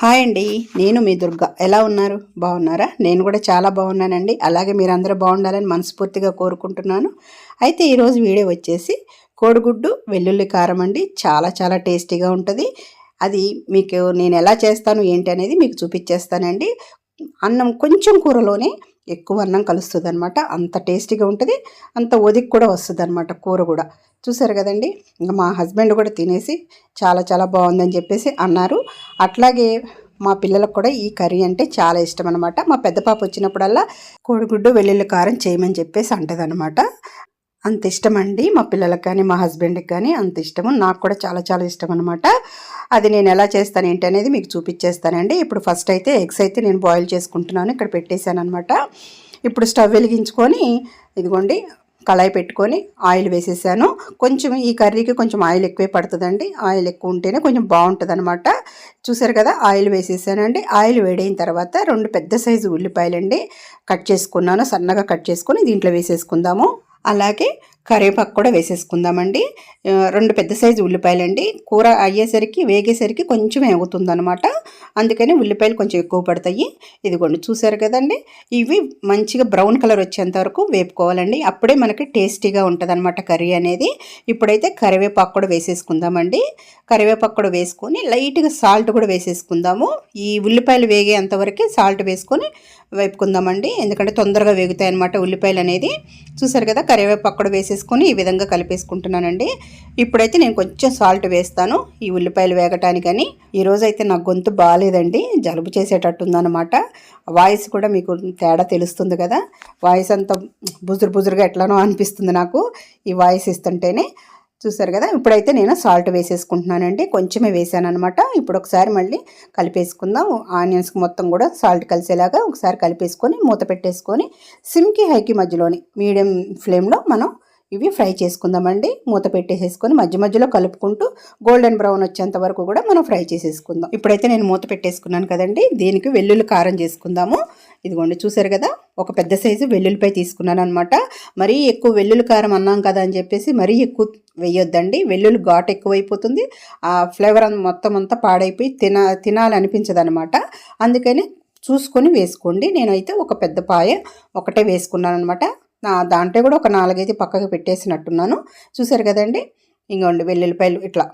Hi అండి. నేను మీ దుర్గ. ఎలా ఉన్నారు? బాగున్నారా? నేను కూడా చాలా బాగున్నానండి. అలాగే మీరు బాగుండాలని మనస్ఫూర్తిగా కోరుకుంటున్నాను. అయితే ఈరోజు వీడియో వచ్చేసి కోడిగుడ్డు వెల్లుల్లి కారం అండి. చాలా చాలా టేస్టీగా ఉంటుంది. అది మీకు నేను ఎలా చేస్తాను ఏంటి అనేది మీకు చూపించేస్తానండి అన్నం కొంచెం కూరలోనే ఎక్కువ అన్నం కలుస్తుంది అనమాట అంత టేస్టీగా ఉంటుంది. అంత ఒదికి కూడా వస్తుంది అనమాట కూర కూడా. చూసారు కదండి? ఇంకా మా హస్బెండ్ కూడా తినేసి చాలా చాలా బాగుందని చెప్పేసి అన్నారు. అట్లాగే మా పిల్లలకు కూడా ఈ కర్రీ అంటే చాలా ఇష్టం అనమాట మా పెద్ద పాప వచ్చినప్పుడల్లా కోడిగుడ్డు వెల్లుల్లి కారం చేయమని చెప్పేసి అంటదనమాట అంత ఇష్టం అండి మా పిల్లలకు కానీ మా హస్బెండ్కి కానీ అంత ఇష్టము. నాకు కూడా చాలా చాలా ఇష్టం అనమాట అది నేను ఎలా చేస్తాను ఏంటి అనేది మీకు చూపించేస్తానండి ఇప్పుడు ఫస్ట్ అయితే ఎగ్స్ అయితే నేను బాయిల్ చేసుకుంటున్నాను. ఇక్కడ పెట్టేశాను అనమాట ఇప్పుడు స్టవ్ వెలిగించుకొని ఇదిగోండి కళాయి పెట్టుకొని ఆయిల్ వేసేసాను. కొంచెం ఈ కర్రీకి కొంచెం ఆయిల్ ఎక్కువే పడుతుందండి. ఆయిల్ ఎక్కువ ఉంటేనే కొంచెం బాగుంటుంది అనమాట చూసారు కదా ఆయిల్ వేసేసానండి. ఆయిల్ వేడైన తర్వాత రెండు పెద్ద సైజు ఉల్లిపాయలండి కట్ చేసుకున్నాను. సన్నగా కట్ చేసుకొని దీంట్లో వేసేసుకుందాము. అలాగే కరివేపాకు కూడా వేసేసుకుందామండి. రెండు పెద్ద సైజు ఉల్లిపాయలండి. కూర అయ్యేసరికి వేగేసరికి కొంచెం అనమాట అందుకని ఉల్లిపాయలు కొంచెం ఎక్కువ పడతాయి. ఇదిగోండి చూసారు కదండి? ఇవి మంచిగా బ్రౌన్ కలర్ వచ్చేంత వరకు వేపుకోవాలండి. అప్పుడే మనకి టేస్టీగా ఉంటుందన్నమాట కర్రీ అనేది. ఇప్పుడైతే కరివేపాకు కూడా వేసేసుకుందామండి. కరివేపాకు కూడా వేసుకొని లైట్గా సాల్ట్ కూడా వేసేసుకుందాము. ఈ ఉల్లిపాయలు వేగేంతవరకు సాల్ట్ వేసుకొని వేపుకుందామండి. ఎందుకంటే తొందరగా వేగుతాయి అనమాట ఉల్లిపాయలు అనేది చూసారు కదా కరివేపాకు కూడా వేసేసుకొని ఈ విధంగా కలిపేసుకుంటున్నానండి. ఇప్పుడైతే నేను కొంచెం సాల్ట్ వేస్తాను. ఈ ఉల్లిపాయలు వేగటానికని. ఈరోజైతే నా గొంతు బాగాలేదండి జలుబు చేసేటట్టుందనమాట వాయిస్ కూడా మీకు తేడా తెలుస్తుంది కదా. వాయిస్ అంతా బుజురు బుజురుగా ఎట్లానో అనిపిస్తుంది నాకు. ఈ వాయిస్ ఇస్తుంటేనే. చూసారు కదా? ఇప్పుడైతే నేను సాల్ట్ వేసేసుకుంటున్నానండి. కొంచెమే వేసాను అనమాట ఇప్పుడు ఒకసారి మళ్ళీ కలిపేసుకుందాం. ఆనియన్స్కి మొత్తం కూడా సాల్ట్ కలిసేలాగా ఒకసారి కలిపేసుకొని మూత పెట్టేసుకొని సిమ్కి హైకి మధ్యలోని మీడియం ఫ్లేమ్లో మనం ఇవి ఫ్రై చేసుకుందామండి. మూత పెట్టేసేసుకొని మధ్య మధ్యలో కలుపుకుంటూ గోల్డెన్ బ్రౌన్ వచ్చేంత వరకు కూడా మనం ఫ్రై చేసేసుకుందాం. ఇప్పుడైతే నేను మూత పెట్టేసుకున్నాను కదండి. దీనికి వెల్లుల్లి కారం చేసుకుందాము. ఇదిగోండి చూసారు కదా? ఒక పెద్ద సైజు వెల్లుల్లిపై తీసుకున్నాను అనమాట మరీ ఎక్కువ వెల్లుల్లి కారం అన్నాం కదా అని చెప్పేసి మరీ ఎక్కువ వేయొద్దండి. వెల్లుల్లి ఘాటు ఎక్కువైపోతుంది. ఆ ఫ్లేవర్ మొత్తం అంతా పాడైపోయి తిన తినాలనిపించదు అనమాట అందుకని చూసుకొని వేసుకోండి. నేనైతే ఒక పెద్ద పాయ ఒకటే వేసుకున్నాను అనమాట దాంట్లో కూడా ఒక నాలుగైదు పక్కకు పెట్టేసినట్టున్నాను. చూసారు కదండి? ఇంకోండి వెల్లుల్లిపాయలు ఇట్లా.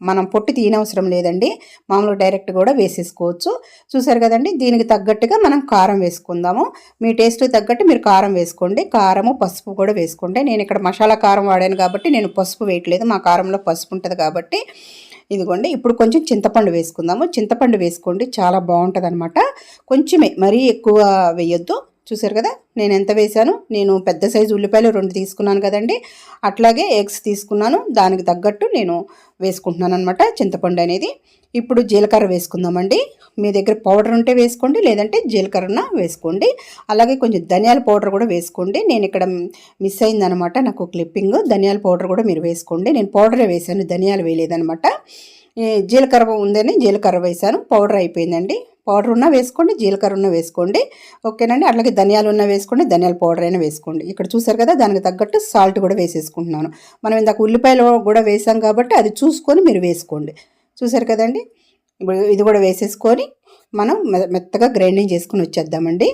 మనం పొట్టి తీయనవసరం లేదండి. మామూలుగా డైరెక్ట్ కూడా వేసేసుకోవచ్చు. చూసారు కదండి? దీనికి తగ్గట్టుగా మనం కారం వేసుకుందాము. మీ టేస్ట్ తగ్గట్టు మీరు కారం వేసుకోండి. కారము పసుపు కూడా వేసుకోండి. నేను ఇక్కడ మసాలా కారం వాడాను కాబట్టి నేను పసుపు వేయట్లేదు. మా కారంలో పసుపు ఉంటుంది కాబట్టి. ఇదిగోండి ఇప్పుడు కొంచెం చింతపండు వేసుకుందాము. చింతపండు వేసుకోండి. చాలా బాగుంటుంది అనమాట కొంచెమే మరీ ఎక్కువ వేయొద్దు. చూసారు కదా? నేను ఎంత వేశాను? నేను పెద్ద సైజు ఉల్లిపాయలు రెండు తీసుకున్నాను కదండి. అట్లాగే ఎగ్స్ తీసుకున్నాను. దానికి తగ్గట్టు నేను వేసుకుంటున్నాను అనమాట చింతపండు అనేది. ఇప్పుడు జీలకర్ర వేసుకుందామండి. మీ దగ్గర పౌడర్ ఉంటే వేసుకోండి లేదంటే జీలకర్రన వేసుకోండి. అలాగే కొంచెం ధనియాల పౌడర్ కూడా వేసుకోండి. నేను ఇక్కడ మిస్ అయిందనమాట నాకు క్లిప్పింగ్. ధనియాల పౌడర్ కూడా మీరు వేసుకోండి. నేను పౌడరే వేసాను ధనియాలు వేయలేదనమాట జీలకర్ర ఉందని జీలకర్ర వేసాను పౌడర్ అయిపోయిందండి. పౌడర్ ఉన్నా వేసుకోండి జీలకర్ర ఉన్న వేసుకోండి. ఓకేనండి? అట్లాగే ధనియాలు ఉన్న వేసుకోండి ధనియాల పౌడర్ అయినా వేసుకోండి. ఇక్కడ చూసారు కదా దానికి తగ్గట్టు సాల్ట్ కూడా వేసేసుకుంటున్నాను. మనం ఇందాక ఉల్లిపాయలు కూడా వేసాం కాబట్టి అది చూసుకొని మీరు వేసుకోండి. చూసారు కదండి? ఇప్పుడు ఇది కూడా వేసేసుకొని మనం మెత్తగా గ్రైండింగ్ చేసుకుని వచ్చేద్దామండి.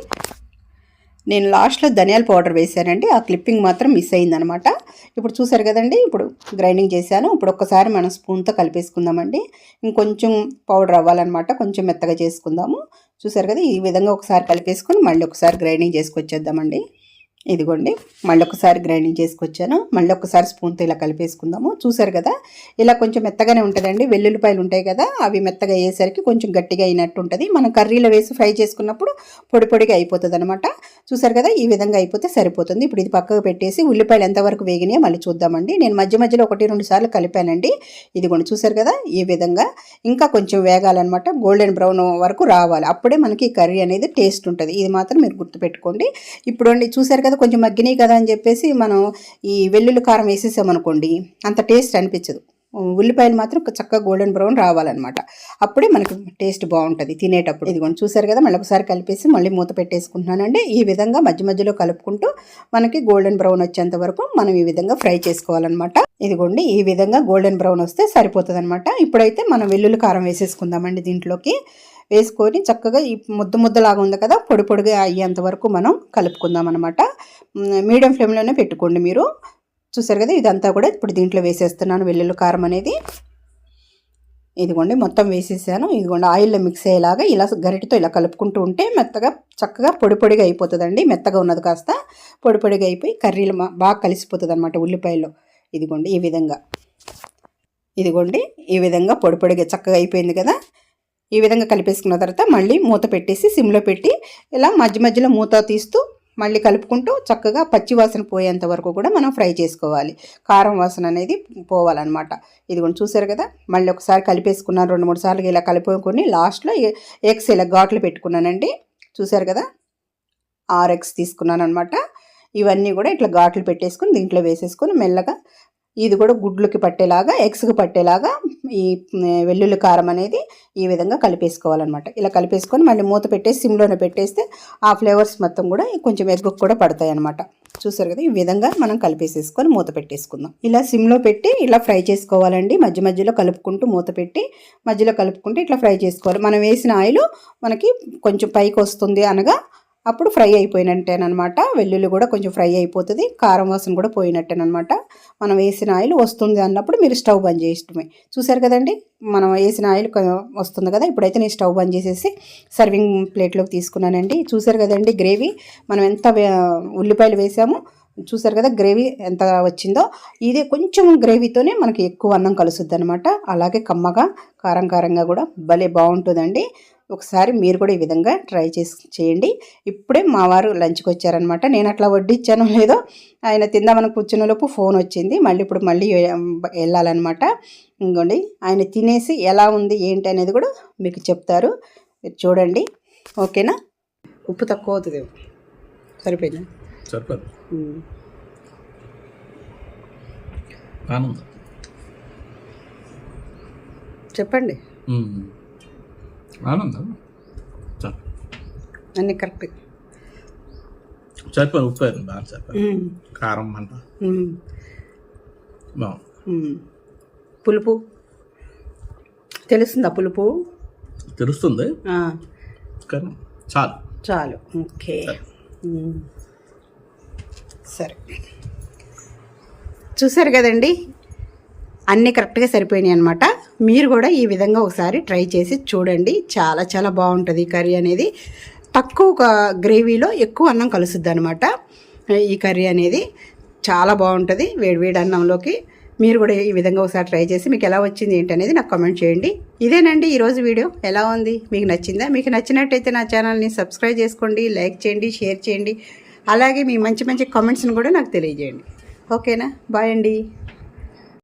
నేను లాస్ట్లో ధనియాల పౌడర్ వేశానండి. ఆ క్లిప్పింగ్ మాత్రం మిస్ అయిందనమాట. ఇప్పుడు చూసారు కదండి ఇప్పుడు గ్రైండింగ్ చేశాను. ఇప్పుడు ఒక్కసారి మనం స్పూన్తో కలిపేసుకుందామండి. ఇంకొంచెం పౌడర్ అవ్వాలన్నమాట కొంచెం మెత్తగా చేసుకుందాము. చూసారు కదా ఈ విధంగా ఒకసారి కలిపేసుకొని మళ్ళీ ఒకసారి గ్రైండింగ్ చేసుకొచ్చేద్దామండి. ఇదిగోండి మళ్ళీ ఒకసారి గ్రైండింగ్ చేసుకొచ్చాను. మళ్ళీ ఒకసారి స్పూన్తో ఇలా కలిపేసుకుందాము. చూసారు కదా ఇలా కొంచెం మెత్తగానే ఉంటుందండి. వెల్లుల్లిపాయలు ఉంటాయి కదా అవి మెత్తగా అయ్యేసరికి కొంచెం గట్టిగా అయినట్టు ఉంటుంది. మనం కర్రీలో వేసి ఫ్రై చేసుకున్నప్పుడు పొడి పొడిగా అయిపోతుంది అనమాట చూసారు కదా ఈ విధంగా అయిపోతే సరిపోతుంది. ఇప్పుడు ఇది పక్కకు పెట్టేసి ఉల్లిపాయలు ఎంతవరకు వేగినాయో మళ్ళీ చూద్దామండి. నేను మధ్య మధ్యలో ఒకటి రెండు సార్లు కలిపానండి. ఇదిగోండి చూసారు కదా ఈ విధంగా ఇంకా కొంచెం వేగాలన్నమాట. గోల్డెన్ బ్రౌన్ వరకు రావాలి. అప్పుడే మనకి కర్రీ అనేది టేస్ట్ ఉంటుంది. ఇది మాత్రం మీరు గుర్తుపెట్టుకోండి. ఇప్పుడు చూసారు కదా కదా కొంచెం మగ్గినాయి కదా అని చెప్పేసి మనం ఈ వెల్లుల్లి కారం వేసేసామనుకోండి అంత టేస్ట్ అనిపించదు. ఉల్లిపాయలు మాత్రం చక్కగా గోల్డెన్ బ్రౌన్ రావాలన్నమాట. అప్పుడే మనకి టేస్ట్ బాగుంటుంది తినేటప్పుడు. ఇదిగోండి చూసారు కదా మళ్ళీ ఒకసారి కలిపేసి మళ్ళీ మూత పెట్టేసుకుంటున్నానండి. ఈ విధంగా మధ్య మధ్యలో కలుపుకుంటూ మనకి గోల్డెన్ బ్రౌన్ వచ్చేంత వరకు మనం ఈ విధంగా ఫ్రై చేసుకోవాలన్నమాట. ఇదిగోండి ఈ విధంగా గోల్డెన్ బ్రౌన్ వస్తే సరిపోతుంది అనమాట ఇప్పుడైతే మనం వెల్లుల్లి కారం వేసేసుకుందామండి దీంట్లోకి. వేసుకొని చక్కగా ఈ ముద్ద ముద్దలాగా ఉంది కదా పొడి పొడిగా అయ్యేంత వరకు మనం కలుపుకుందాం అనమాట మీడియం ఫ్లేమ్లోనే పెట్టుకోండి మీరు. చూసారు కదా ఇదంతా కూడా ఇప్పుడు దీంట్లో వేసేస్తున్నాను వెల్లుల్లి కారం అనేది. ఇదిగోండి మొత్తం వేసేసాను. ఇదిగోండి ఆయిల్లో మిక్స్ అయ్యేలాగా ఇలా గరిటతో ఇలా కలుపుకుంటూ ఉంటే మెత్తగా చక్కగా పొడి పొడిగా అయిపోతుందండి. మెత్తగా ఉన్నది కాస్త పొడి పొడిగా అయిపోయి కర్రీలు మా- బాగా కలిసిపోతుంది అనమాట ఉల్లిపాయలో. ఇదిగోండి ఈ విధంగా. ఇదిగోండి ఈ విధంగా పొడి పొడిగా చక్కగా అయిపోయింది కదా. ఈ విధంగా కలిపేసుకున్న తర్వాత మళ్ళీ మూత పెట్టేసి సిమ్లో పెట్టి ఇలా మధ్య మధ్యలో మూత తీస్తూ మళ్ళీ కలుపుకుంటూ చక్కగా పచ్చి వాసన పోయేంత వరకు కూడా మనం ఫ్రై చేసుకోవాలి. కారం వాసన అనేది పోవాలన్నమాట. ఇది కూడా చూసారు కదా? మళ్ళీ ఒకసారి కలిపేసుకున్నాను రెండు మూడు సార్లు ఇలా కలుపుకొని లాస్ట్లో ఎగ్స్ ఇలా ఘాట్లు పెట్టుకున్నానండి. చూసారు కదా? ఆరు ఎగ్స్ తీసుకున్నాను అనమాట ఇవన్నీ కూడా ఇట్లా ఘాట్లు పెట్టేసుకొని దీంట్లో వేసేసుకొని మెల్లగా ఇది కూడా గుడ్లకి పట్టేలాగా ఎగ్స్కి పట్టేలాగా ఈ వెల్లుల్లి కారం అనేది ఈ విధంగా కలిపేసుకోవాలన్నమాట. ఇలా కలిపేసుకొని మళ్ళీ మూత పెట్టేసి సిమ్లోనే పెట్టేస్తే ఆ ఫ్లేవర్స్ మొత్తం కూడా కొంచెం ఎగ్గుకు కూడా పడతాయి అనమాట చూసారు కదా ఈ విధంగా మనం కలిపేసేసుకొని మూత పెట్టేసుకుందాం. ఇలా సిమ్లో పెట్టి ఇలా ఫ్రై చేసుకోవాలండి. మధ్య మధ్యలో కలుపుకుంటూ మూత పెట్టి మధ్యలో కలుపుకుంటూ ఇట్లా ఫ్రై చేసుకోవాలి. మనం వేసిన ఆయిల్ మనకి కొంచెం పైకి వస్తుంది అనగా అప్పుడు ఫ్రై అయిపోయినట్టేనమాట వెల్లుల్లి కూడా కొంచెం ఫ్రై అయిపోతుంది. కారం వాసన కూడా పోయినట్టేనమాట మనం వేసిన ఆయిల్ వస్తుంది అన్నప్పుడు మీరు స్టవ్ బంద్ చేయటమే. చూసారు కదండి? మనం వేసిన ఆయిల్ వస్తుంది కదా? ఇప్పుడైతే నేను స్టవ్ బంద్ చేసేసి సర్వింగ్ ప్లేట్లోకి తీసుకున్నానండి. చూసారు కదండి గ్రేవీ? మనం ఎంత ఉల్లిపాయలు వేసామో చూసారు కదా గ్రేవీ ఎంత వచ్చిందో? ఇది కొంచెం గ్రేవీతోనే మనకి ఎక్కువ అన్నం కలుసుద్ది అనమాట అలాగే కమ్మగా కారం కారంగా కూడా భలే బాగుంటుందండి. ఒకసారి మీరు కూడా ఈ విధంగా ట్రై చేసి చేయండి. ఇప్పుడే మా వారు లంచ్కి వచ్చారనమాట నేను అట్లా వడ్డిచ్చాను లేదో ఆయన తిందామని కూర్చున్నలోపు ఫోన్ వచ్చింది. మళ్ళీ ఇప్పుడు మళ్ళీ వెళ్ళాలన్నమాట. ఇంకోండి ఆయన తినేసి ఎలా ఉంది ఏంటి అనేది కూడా మీకు చెప్తారు. చూడండి. ఓకేనా? ఉప్పు తక్కువ అవుతుంది. సరిపోయిందా? సరిపోదు. ఆనందం. చెప్పండి. ఆనందం. చాలు. అన్నీ కరెక్ట్. సరిపోయి ఉప్పు బాగా సరిపోయి కారం మంట. బాగుంది. పులుపు. తెలుస్తుందా పులుపు? తెలుస్తుంది. కానీ చాలు. చాలు. ఓకే. సరే. చూసారు కదండి? అన్నీ కరెక్ట్గా సరిపోయినాయి అనమాట మీరు కూడా ఈ విధంగా ఒకసారి ట్రై చేసి చూడండి. చాలా చాలా బాగుంటుంది ఈ కర్రీ అనేది. తక్కువ గ్రేవీలో ఎక్కువ అన్నం కలుస్తుంది అనమాట ఈ కర్రీ అనేది. చాలా బాగుంటుంది వేడివేడి అన్నంలోకి. మీరు కూడా ఈ విధంగా ఒకసారి ట్రై చేసి మీకు ఎలా వచ్చింది ఏంటి అనేది నాకు కామెంట్ చేయండి. ఇదేనండి ఈరోజు వీడియో. ఎలా ఉంది? మీకు నచ్చిందా? మీకు నచ్చినట్టయితే నా ఛానల్ని సబ్స్క్రైబ్ చేసుకోండి లైక్ చేయండి షేర్ చేయండి. అలాగే మీ మంచి మంచి కామెంట్స్ని కూడా నాకు తెలియజేయండి. ఓకేనా? బాయ్ అండి.